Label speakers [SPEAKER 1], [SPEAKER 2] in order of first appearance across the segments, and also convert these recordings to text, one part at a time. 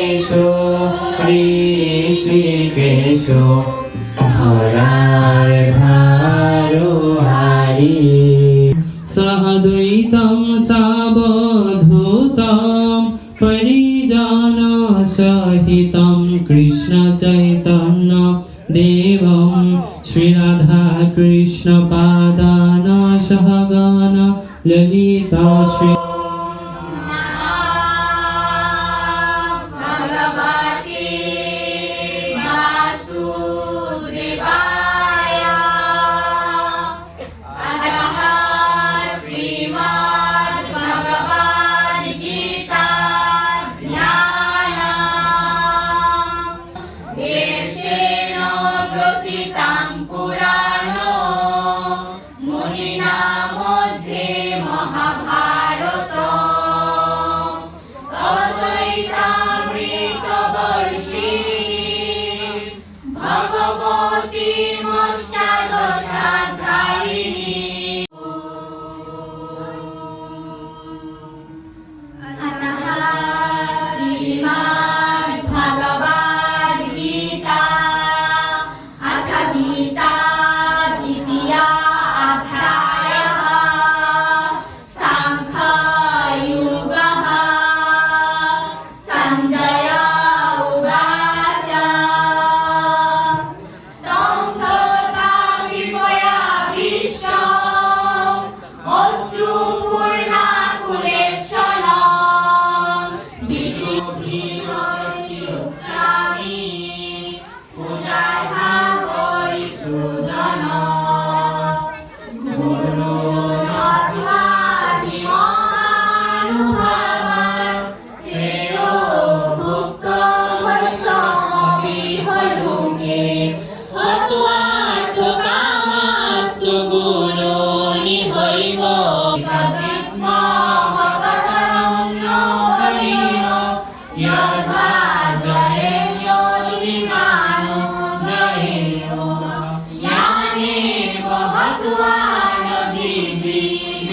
[SPEAKER 1] এসো ঋষিকেশ ধরার ভারো হারি। সহদ্বৈতম, সাবধূতম পরিজন সহিতম, Krishna Chaitanya দেবম Shri Radha Krishna পাদান সহগণ, Lalita Shri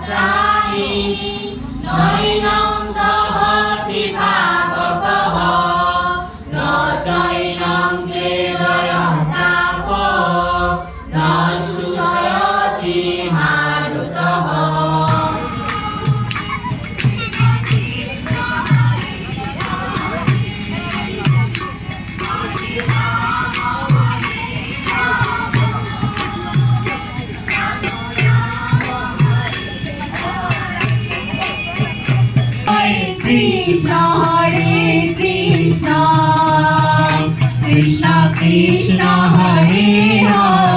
[SPEAKER 2] está. Krishna Hare Hare,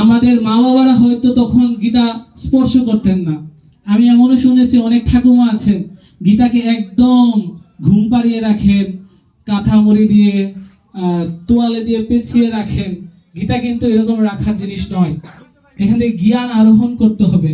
[SPEAKER 3] আমাদের মা বাবারা হয়তো তখন গীতা স্পর্শ করতেন না। আমি এমনও শুনেছি, অনেক ঠাকুমা আছেন, গীতাকে একদম ঘুম পাড়িয়ে রাখেন কাঁথা মুড়ি দিয়ে তোয়ালে দিয়ে পেঁচিয়ে রাখেন। গীতা কিন্তু এরকম রাখার জিনিস নয়। এখান থেকে জ্ঞান আরোহণ করতে হবে।